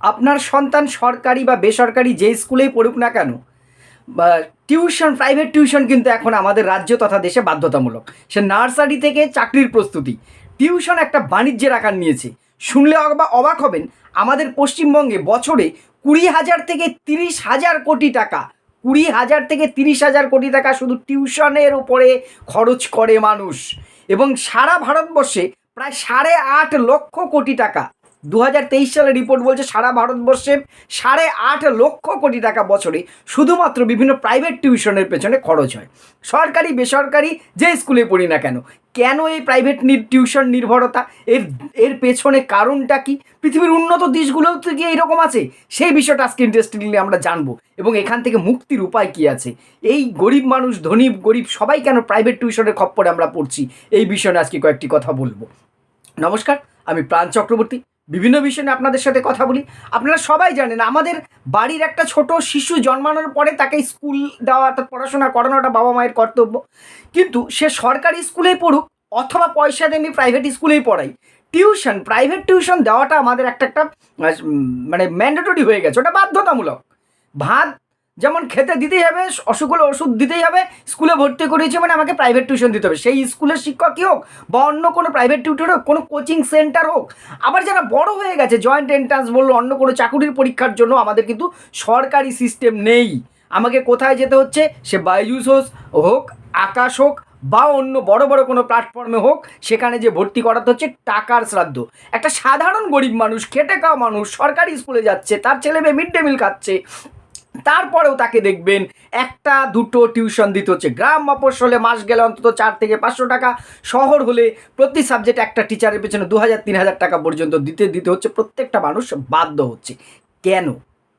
আপনার সন্তান সরকারি বা বেসরকারি যে স্কুলেই পড়ুক না কেন, বা টিউশন, প্রাইভেট টিউশন কিন্তু এখন আমাদের রাজ্য তথা দেশে বাধ্যতামূলক। সে নার্সারি থেকে চাকরির প্রস্তুতি। টিউশন একটা বাণিজ্যের আকার নিয়েছে। শুনলে অবা- অবাক হবেন, আমাদের পশ্চিমবঙ্গে বছরে কুড়ি হাজার থেকে তিরিশ হাজার কোটি টাকা, কুড়ি হাজার থেকে তিরিশ হাজার কোটি টাকা শুধু টিউশনের উপরে খরচ করে মানুষ। এবং সারা ভারতবর্ষে প্রায় সাড়ে আট লক্ষ কোটি টাকা দু হাজার তেইশ সালের রিপোর্ট বলছে সারা ভারতবর্ষে সাড়ে আট লক্ষ কোটি টাকা বছরে শুধুমাত্র বিভিন্ন প্রাইভেট টিউশনের পেছনে খরচ হয়। সরকারি, বেসরকারি, যে স্কুলে পড়ি না কেন কেন এই প্রাইভেট টিউশন নির্ভরতা? এর এর পেছনে কারণটা কি? পৃথিবীর উন্নত দেশগুলোও তো কি এইরকম আছে? সেই বিষয়টা আজকে ইন্টারেস্টিংলি আমরা জানব। এবং এখান থেকে মুক্তির উপায় কি আছে? এই গরিব মানুষ, ধনী, গরিব সবাই কেন প্রাইভেট টিউশনের খপ্পরে আমরা পড়ছি? এই বিষয়ে আজকে কয়েকটি কথা বলব। নমস্কার, আমি প্রাণ চক্রবর্তী। বিভিন্ন বিষয় নিয়ে আপনাদের সাথে কথা বলি। আপনারা সবাই জানেন, আমাদের বাড়ির একটা ছোট শিশু জন্মানোর পরে তাকে স্কুল দেওয়া অর্থাৎ পড়াশোনা করানোটা বাবা মায়ের কর্তব্য। কিন্তু সে সরকারি স্কুলেই পড়ুক অথবা পয়সা দিয়ে আমি প্রাইভেট স্কুলেই পড়াই। টিউশন প্রাইভেট টিউশন দেওয়াটা আমাদের একটা একটা মানে ম্যান্ডেটরি হয়ে গেছে, ওটা বাধ্যতামূলক। ভাত যেমন খেতে দিতেই হবে অসুখ হলে ওষুধ দিতেই হবে, স্কুলে ভর্তি করিয়েছে মানে আমাকে প্রাইভেট টিউশন দিতে হবে। সেই স্কুলের শিক্ষকই হোক বা অন্য কোনো প্রাইভেট টিউটর হোক, কোনো কোচিং সেন্টার হোক, আবার যারা বড় হয়ে গেছে জয়েন্ট এন্ট্রান্স বলল অন্য কোনো চাকুরির পরীক্ষার জন্য আমাদের কিন্তু সরকারি সিস্টেম নেই। আমাকে কোথায় যেতে হচ্ছে? সে হোক হোক আকাশ হোক বা অন্য বড় বড় কোনো প্ল্যাটফর্মে হোক, সেখানে যে ভর্তি করাতে হচ্ছে টাকার শ্রাদ্ধ। একটা সাধারণ গরিব মানুষ, খেটে খাওয়া মানুষ সরকারি স্কুলে যাচ্ছে, তার ছেলে মেয়ে মিড ডে মিল খাচ্ছে তারপরেও তাকে দেখবেন একটা, দুটো টিউশন দিতে হচ্ছে। গ্রাম মফস্বলে মাস গেলে অন্তত চার থেকে পাঁচশো টাকা। শহর হলে প্রতি সাবজেক্ট একটা টিচারের পেছনে দু হাজার, তিন হাজার টাকা পর্যন্ত দিতে দিতে হচ্ছে। প্রত্যেকটা মানুষ বাধ্য হচ্ছে। কেন?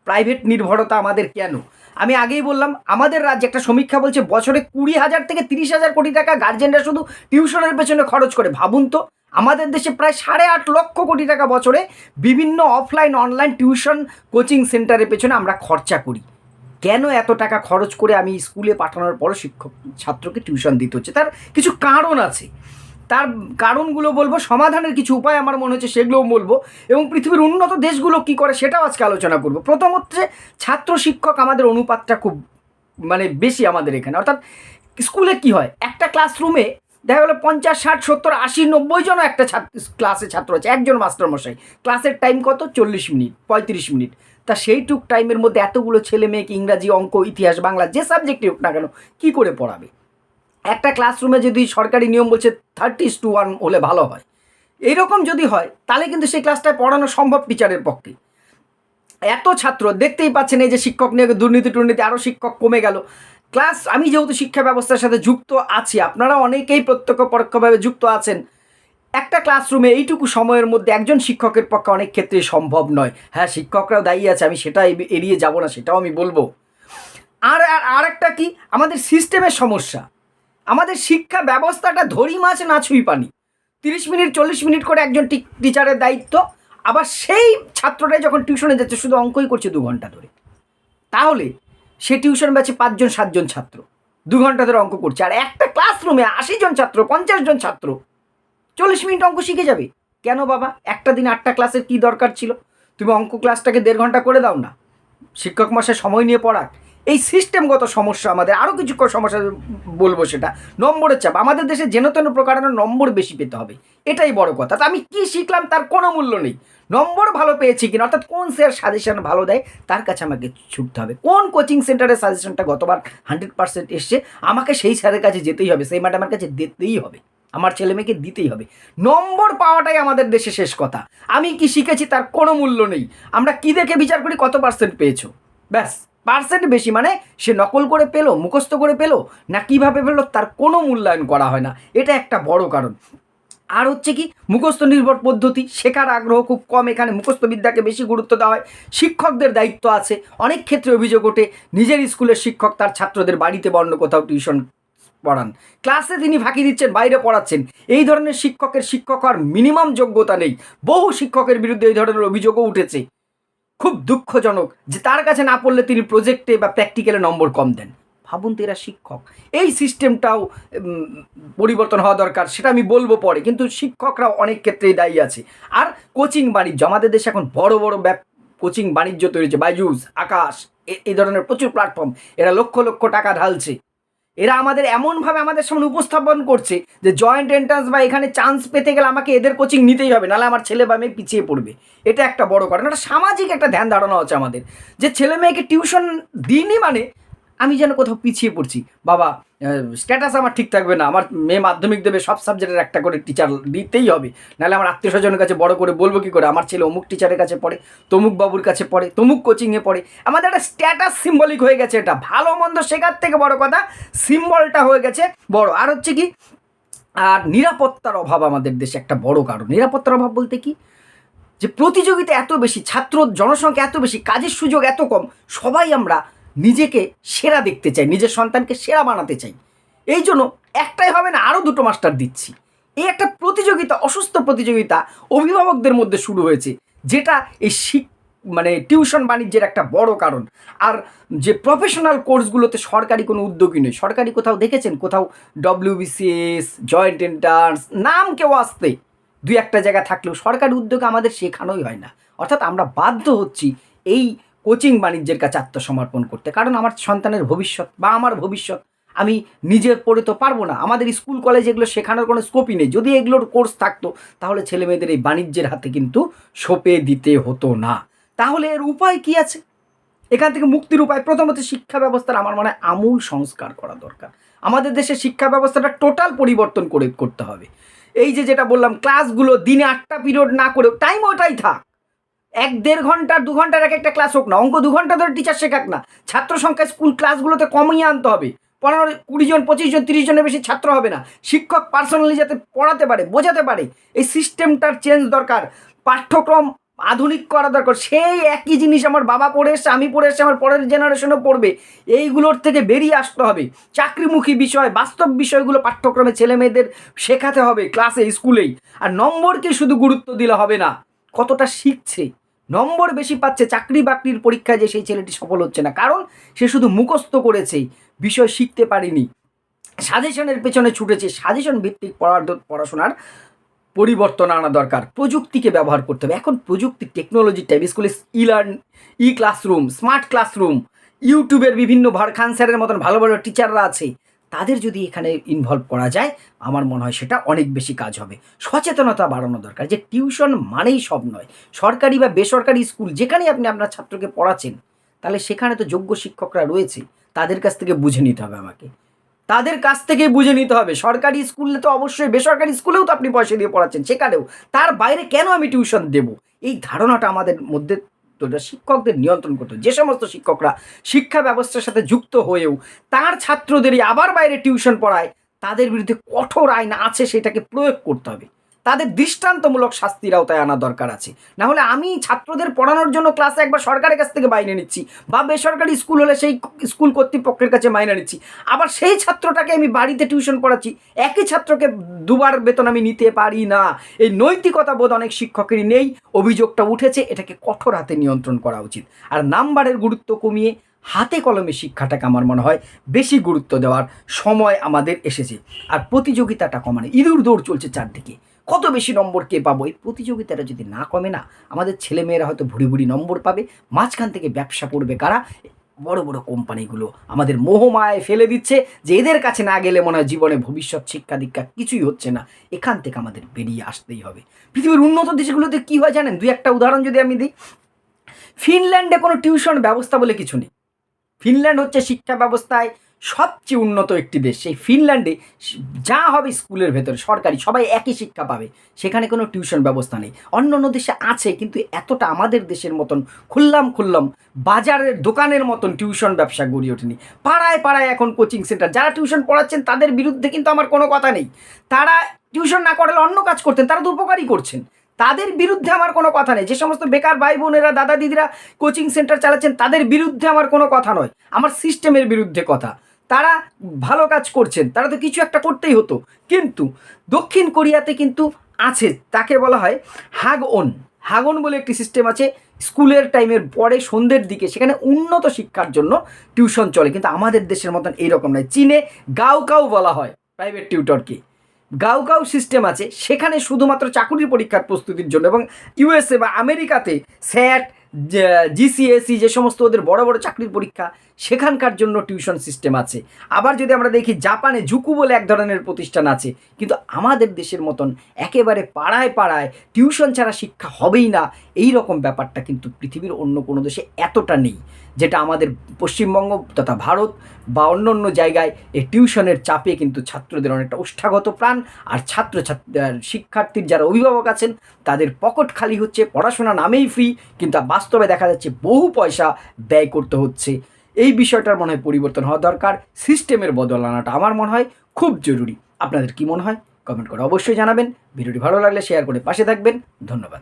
প্রাইভেট নির্ভরতা আমাদের কেন? আমি আগেই বললাম, আমাদের রাজ্যে একটা সমীক্ষা বলছে, বছরে কুড়ি হাজার থেকে তিরিশ হাজার কোটি টাকা গার্জেনরা শুধু টিউশনের পেছনে খরচ করে। ভাবুন তো, আমাদের দেশে প্রায় সাড়ে আট লক্ষ কোটি টাকা বছরে বিভিন্ন অফলাইন অনলাইন টিউশন কোচিং সেন্টারের পেছনে আমরা খরচা করি। কেন এত টাকা খরচ করে আমি স্কুলে পাঠানোর পরও শিক্ষক ছাত্রকে টিউশন দিতে হচ্ছে? তার কিছু কারণ আছে। তার কারণগুলো বলব, সমাধানের কিছু উপায় আমার মনে হচ্ছে সেগুলোও বলব এবং পৃথিবীর উন্নত দেশগুলো কী করে সেটাও আজকে আলোচনা করব। প্রথম হচ্ছে, ছাত্র শিক্ষক আমাদের অনুপাতটা খুব মানে বেশি আমাদের এখানে। অর্থাৎ স্কুলে কি হয়, একটা ক্লাসরুমে দেখা গেলো পঞ্চাশ, ষাট, সত্তর, আশি, নব্বই জনও একটা ছাত্র, ক্লাসে ছাত্র আছে। একজন মাস্টারমশাই, ক্লাসের টাইম কত? চল্লিশ মিনিট, পঁয়ত্রিশ মিনিট। তা সেইটুক টাইমের মধ্যে এতগুলো ছেলে মেয়েকে ইংরাজি, অঙ্ক, ইতিহাস, বাংলা যে সাবজেক্টই হোক না কেন, কী করে পড়াবে? একটা ক্লাসরুমে যদি সরকারি নিয়ম বলছে থার্টি টু ওয়ান হলে ভালো হয়। এইরকম যদি হয়, তাহলে কিন্তু সেই ক্লাসটায় পড়ানো সম্ভব টিচারের পক্ষে। এত ছাত্র, দেখতেই পাচ্ছেন এই যে শিক্ষক নিয়ে দুর্নীতি টুর্নীতি আরও শিক্ষক কমে গেল। ক্লাস আমি যেহেতু শিক্ষা ব্যবস্থার সাথে যুক্ত আছি, আপনারা অনেকেই প্রত্যক্ষ পরোক্ষভাবে যুক্ত আছেন। একটা ক্লাসরুমে এইটুকু সময়ের মধ্যে একজন শিক্ষকের পক্ষে অনেক ক্ষেত্রে সম্ভব নয়। হ্যাঁ শিক্ষকরাও দায়ী আছে, আমি সেটা এড়িয়ে যাব না, সেটাও আমি বলব। আর, আর- একটা কি? আমাদের সিস্টেমের সমস্যা। আমাদের শিক্ষা ব্যবস্থাটা ধরি মাছ, না ছুঁই পানি। তিরিশ মিনিট, চল্লিশ মিনিট করে একজন টিচারের দায়িত্ব, আবার সেই ছাত্রটাই যখন টিউশনে যাচ্ছে, শুধু অঙ্কই করছে দু ঘণ্টা ধরে। তাহলে সে টিউশন ব্যাচে পাঁচজন, সাতজন ছাত্র, দু ঘণ্টা ধরে অঙ্ক করছে। আর একটা ক্লাসরুমে আশি জন ছাত্র, পঞ্চাশ জন ছাত্র চল্লিশ মিনিট অঙ্ক শিখে যাবে। কেন বাবা? একটা দিন আটটা ক্লাসের কি দরকার ছিল? তুমি অঙ্ক ক্লাসটাকে দেড় ঘণ্টা করে দাও না। শিক্ষক মশাই সময় নিয়ে পড়াক। এই সিস্টেমগত সমস্যা আমাদের আরও কিছু সমস্যা বলব সেটা। নম্বরের চাপ। আমাদের দেশে যেন তেন প্রকারের নম্বর বেশি পেতে হবে। এটাই বড় কথা। তা আমি কি শিখলাম তার কোনো মূল্য নেই। নম্বর ভালো পেয়েছি কিনা, অর্থাৎ কোন স্যার সাজেশন ভালো দেয়, তার কাছে আমাকে ছুটতে হবে। কোন কোচিং সেন্টারের সাজেশনটা গতবার হান্ড্রেড পার্সেন্ট এসছে, আমাকে সেই স্যারের কাছে যেতেই হবে, সেই ম্যাডামের কাছে দিতেই হবে। আমার ছেলে মেয়েকে দিতেই হবে। নম্বর পাওয়াটাই আমাদের দেশে শেষ কথা। আমি কি শিখেছি তার কোনো মূল্য নেই। আমরা কি দেখে বিচার করি, কত পার্সেন্ট পেয়েছ? ব্যাস পার্সেন্ট বেশি মানে সে নকল করে পেল, মুখস্থ করে পেল, না কীভাবে পেল তার কোনো মূল্যায়ন করা হয় না। এটা একটা বড় কারণ। আর হচ্ছে কি, মুখস্থ নির্ভর পদ্ধতি, শেখার আগ্রহ খুব কম। এখানে মুখস্থ বিদ্যাকে বেশি গুরুত্ব দেওয়া হয়। শিক্ষকদের দায়িত্ব আছে। অনেক ক্ষেত্রে অভিযোগ ওঠে, নিজের স্কুলের শিক্ষক তার ছাত্রদের বাড়িতে বা অন্য কোথাও টিউশন পড়ান। ক্লাসে তিনি ফাঁকি দিচ্ছেন, বাইরে পড়াচ্ছেন। এই ধরনের শিক্ষকের শিক্ষক আর মিনিমাম যোগ্যতা নেই। বহু শিক্ষকের বিরুদ্ধে এই ধরনের অভিযোগও উঠেছে। খুব দুঃখজনক যে তার কাছে না পড়লে তিনি প্রজেক্টে বা প্র্যাকটিক্যালে নম্বর কম দেন। ভাবুন তো এরা শিক্ষক। এই সিস্টেমটাও পরিবর্তন হওয়া দরকার, সেটা আমি বলব পরে। কিন্তু শিক্ষকরাও অনেক ক্ষেত্রেই দায়ী আছে। আর কোচিং বাণিজ্য, আমাদের দেশে এখন বড় বড় ব্যাপ কোচিং বাণিজ্য তৈরি হচ্ছে। বাইজুস আকাশ এই ধরনের প্রচুর প্ল্যাটফর্ম এরা লক্ষ লক্ষ টাকা ঢালছে। এরা আমাদের এমনভাবে আমাদের সামনে উপস্থাপন করছে যে জয়েন্ট এন্ট্রান্স বা এখানে চান্স পেতে গেলে আমাকে এদের কোচিং নিতেই হবে, নাহলে আমার ছেলে বা মেয়ে পিছিয়ে পড়বে। এটা একটা বড় কারণ। এটা সামাজিক একটা ধ্যান ধারণা হচ্ছে আমাদের। যে ছেলে মেয়েকে টিউশন দিনই মানে আমি যেন কোথাও পিছিয়ে পড়ছি। বাবা স্ট্যাটাস আমার ঠিক থাকবে না। আমার মেয়ে মাধ্যমিক দেবে, সব সাবজেক্টের একটা করে টিচার দিতেই হবে। নাহলে আমার আত্মীয় স্বজনের কাছে বড় করে বলব কি করে? আমার ছেলে অমুক টিচারের কাছে পড়ে, তমুক বাবুর কাছে পড়ে, তমুক কোচিংয়ে পড়ে। আমাদের একটা স্ট্যাটাস সিম্বলিক হয়ে গেছে এটা। ভালো মন্দ শেখার থেকে বড় কথা সিম্বলটা হয়ে গেছে বড়। আর হচ্ছে কি, আর নিরাপত্তার অভাব আমাদের দেশে একটা বড় কারণ। নিরাপত্তার অভাব বলতে কি? যে প্রতিযোগিতা এত বেশি, ছাত্র জনসংখ্যা এত বেশি, কাজের সুযোগ এত কম, সবাই আমরা নিজেকে সেরা দেখতে চাই, নিজের সন্তানকে সেরা বানাতে চাই। এই জন্য একটাই হবে না আরও দুটো মাস্টার দিচ্ছি। এই একটা প্রতিযোগিতা, অসুস্থ প্রতিযোগিতা অভিভাবকদের মধ্যে শুরু হয়েছে, যেটা এই শিক মানে টিউশন বাণিজ্যের একটা বড় কারণ। আর যে প্রফেশনাল কোর্সগুলোতে সরকারি কোনো উদ্যোগী নেই, সরকারি কোথাও দেখেছেন? কোথাও ডব্লিউবিসিএস জয়েন্ট এন্ট্রান্স নাম কেউ আসতে দুই একটা জায়গা থাকলেও সরকারি উদ্যোগে আমাদের শেখানোই হয় না। অর্থাৎ আমরা বাধ্য হচ্ছি এই কোচিং বাণিজ্যের কাছে আত্মসমর্পণ করতে। কারণ আমার সন্তানের ভবিষ্যৎ বা আমার ভবিষ্যৎ আমি নিজে পড়ে তো পারব না। আমাদের স্কুল, কলেজ এগুলো শেখানোর কোনো স্কোপই নেই। যদি এগুলোর কোর্স থাকতো, তাহলে ছেলে মেয়েদের এই বাণিজ্যের হাতে কিন্তু সঁপে দিতে হতো না। তাহলে এর উপায় কি আছে? এখান থেকে মুক্তির উপায়। প্রথমত শিক্ষা ব্যবস্থার আমার মনে হয় আমূল সংস্কার করা দরকার। আমাদের দেশের শিক্ষা ব্যবস্থাটা টোটাল পরিবর্তন করে করতে হবে। এই যে যেটা বললাম ক্লাসগুলো দিনে আটটা পিরিয়ড না করে টাইম ওটাই থাক। এক দেড় ঘণ্টা, দু ঘণ্টার এক একটা ক্লাস হোক না, অঙ্ক দু ঘণ্টা ধরে টিচার শেখাক না। ছাত্র সংখ্যা স্কুল ক্লাসগুলোতে কমিয়ে আনতে হবে। পনেরো, কুড়ি জন, পঁচিশ জন, তিরিশ জনের বেশি ছাত্র হবে না। শিক্ষক পার্সোনালি যাতে পড়াতে পারে, বোঝাতে পারে, এই সিস্টেমটার চেঞ্জ দরকার। পাঠ্যক্রম আধুনিক করা দরকার। সেই একই জিনিস আমার বাবা পড়ে এসছে, আমি পড়ে এসছে, আমার পরের জেনারেশনও পড়বে। এইগুলোর থেকে বেরিয়ে আসতে হবে। চাকরিমুখী বিষয়, বাস্তব বিষয়গুলো পাঠ্যক্রমে ছেলে মেয়েদের শেখাতে হবে ক্লাসে স্কুলেই আর নম্বরকে শুধু গুরুত্ব দিলে হবে না, কতটা শিখছে। নম্বর বেশি পাচ্ছে চাকরি বাকরির পরীক্ষায় যে সেই ছেলেটি সফল হচ্ছে না। কারণ সে শুধু মুখস্থ করেছে বিষয় শিখতে পারেনি। সাজেশনের পেছনে ছুটেছে সাজেশন ভিত্তিক পড়ার পড়াশোনার পরিবর্তন আনা দরকার। প্রযুক্তিকে ব্যবহার করতে হবে। এখন প্রযুক্তি টেকনোলজির টাইপ স্কুলে e learn e classroom smart classroom ইউটিউবের বিভিন্ন ভার খান স্যারের মতন ভালো ভালো টিচাররা আছে। তাদের যদি এখানে ইনভলভ করা যায়, আমার মনে হয় সেটা অনেক বেশি কাজ হবে। সচেতনতা বাড়ানো দরকার, যে টিউশন মানেই সব নয়। সরকারি বা বেসরকারি স্কুল যেখানেই আপনি আপনার ছাত্রকে পড়াচ্ছেন, তাহলে সেখানে তো যোগ্য শিক্ষকরা রয়েছে, তাদের কাছ থেকে বুঝে নিতে হবে আমাকে। তাদের কাছ থেকে বুঝে নিতে হবে। সরকারি স্কুলে তো অবশ্যই, বেসরকারি স্কুলেও তো আপনি পয়সা দিয়ে পড়াচ্ছেন, সেখানেও। তার বাইরে কেন আমি টিউশন দেব? এই ধারণাটা আমাদের মধ্যে তো শিক্ষকদের নিয়ন্ত্রণ করতে যে সমস্ত শিক্ষকরা শিক্ষা ব্যবস্থার সাথে যুক্ত হয়েও তার ছাত্রদেরই আবার বাইরে টিউশন পড়ায়, তাদের বিরুদ্ধে কঠোর আইন আছে সেটাকে প্রয়োগ করতে হবে। তাদের দৃষ্টান্তমূলক শাস্তির আওতায় আনা দরকার আছে। না হলে আমি ছাত্রদের পড়ানোর জন্য ক্লাসে একবার সরকারের কাছ থেকে মাইনে নিচ্ছি বা বেসরকারি স্কুল হলে সেই স্কুল কর্তৃপক্ষের কাছে মাইনে নিচ্ছি। আবার সেই ছাত্রটাকে আমি বাড়িতে টিউশন পড়াচ্ছি, একই ছাত্রকে দুবার বেতন আমি নিতে পারি না। এই নৈতিকতা বোধ অনেক শিক্ষকেরই নেই, অভিযোগটা উঠেছে, এটাকে কঠোর হাতে নিয়ন্ত্রণ করা উচিত। আর নাম্বারের গুরুত্ব কমিয়ে হাতে কলমে শিক্ষাটাকে আমার মনে হয় বেশি গুরুত্ব দেওয়ার সময় আমাদের এসেছে। আর প্রতিযোগিতাটা কমানো, ইঁদুর দৌড় চলছে চারদিকে। কত বেশি নম্বর কে পাবো? এই প্রতিযোগিতাটা যদি না কমে না, আমাদের ছেলেমেয়েরা হয়তো ভুড়ি ভুড়ি নম্বর পাবে। মাঝখান থেকে ব্যবসা করবে কারা? বড় বড় কোম্পানিগুলো আমাদের মোহমায় ফেলে দিচ্ছে যে এদের কাছে না গেলে মনে হয় জীবনে ভবিষ্যৎ শিক্ষা দীক্ষা কিছুই হচ্ছে না। এখান থেকে আমাদের বেরিয়ে আসতেই হবে। পৃথিবীর উন্নত দেশগুলোতে কী হয় জানেন? দুই একটা উদাহরণ যদি আমি দিই। ফিনল্যান্ডে কোনো টিউশন ব্যবস্থা বলে কিছু নেই। ফিনল্যান্ড হচ্ছে শিক্ষা ব্যবস্থায় সবচেয়ে উন্নত একটি দেশ, সেই ফিনল্যান্ডে যা হবে স্কুলের ভেতরে, সরকারি, সবাই একই শিক্ষা পাবে, সেখানে কোনো টিউশন ব্যবস্থা নেই। অন্য অন্য দেশে আছে, কিন্তু এতটা আমাদের দেশের মতন খুললাম খুললাম, বাজারের দোকানের মতন টিউশন ব্যবসা গড়ে ওঠেনি। পাড়ায় পাড়ায় এখন কোচিং সেন্টার, যারা টিউশন পড়াচ্ছেন তাদের বিরুদ্ধে কিন্তু আমার কোনো কথা নেই। তারা টিউশন না করালে অন্য কাজ করতেন, তারা তো উপকারই করছেন। তাদের বিরুদ্ধে আমার কোনো কথা নেই। যে সমস্ত বেকার ভাই বোনেরা, দাদা দিদিরা কোচিং সেন্টার চালাচ্ছেন, তাদের বিরুদ্ধে আমার কোনো কথা নয়। আমার সিস্টেমের বিরুদ্ধে কথা। তারা ভালো কাজ করছেন, তারা তো কিছু একটা করতেই হতো। কিন্তু দক্ষিণ কোরিয়াতে কিন্তু আছে, তাকে বলা হয় হাগওন। হাগন বলে একটি সিস্টেম আছে, স্কুলের টাইমের পরে সন্ধ্যের দিকে, সেখানে উন্নত শিক্ষার জন্য টিউশন চলে। কিন্তু আমাদের দেশের মতন এইরকম নয়। চীনে গাও কাউ বলা হয় প্রাইভেট টিউটরকে গাও সিস্টেম আছে, সেখানে শুধুমাত্র চাকুরির পরীক্ষার প্রস্তুতির জন্য এবং ইউএসএ বা আমেরিকাতে স্যাট জিসিএসি যে সমস্ত ওদের বড় বড় চাকরির পরীক্ষা, সেখানকার জন্য টিউশন সিস্টেম আছে। আবার যদি আমরা দেখি জাপানে জুকু বলে এক ধরনের প্রতিষ্ঠান আছে, কিন্তু আমাদের দেশের মতন একেবারে পাড়ায় পাড়ায় টিউশন ছাড়া শিক্ষা হবেই না, এই রকম ব্যাপারটা কিন্তু পৃথিবীর অন্য কোনো দেশে এতটা নেই, যেটা আমাদের পশ্চিমবঙ্গ তথা ভারত বা অন্য অন্য জায়গায় এই টিউশনের চাপে কিন্তু ছাত্রদের অনেকটা উষ্ঠাগত প্রাণ, আর ছাত্র শিক্ষার্থীর যারা অভিভাবক আছেন, তাদের পকেট খালি হচ্ছে পড়াশোনা নামেই ফ্রি কিন্তু বাস্তবে দেখা যাচ্ছে বহু পয়সা ব্যয় করতে হচ্ছে। এই বিষয়টার মনে হয় পরিবর্তন হওয়া দরকার। সিস্টেমের বদল আনাটা আমার মনে হয় খুব জরুরি। আপনাদের কি মনে হয়? কমেন্ট করে অবশ্যই জানাবেন। ভিডিওটি ভালো লাগলে শেয়ার করে পাশে থাকবেন। ধন্যবাদ।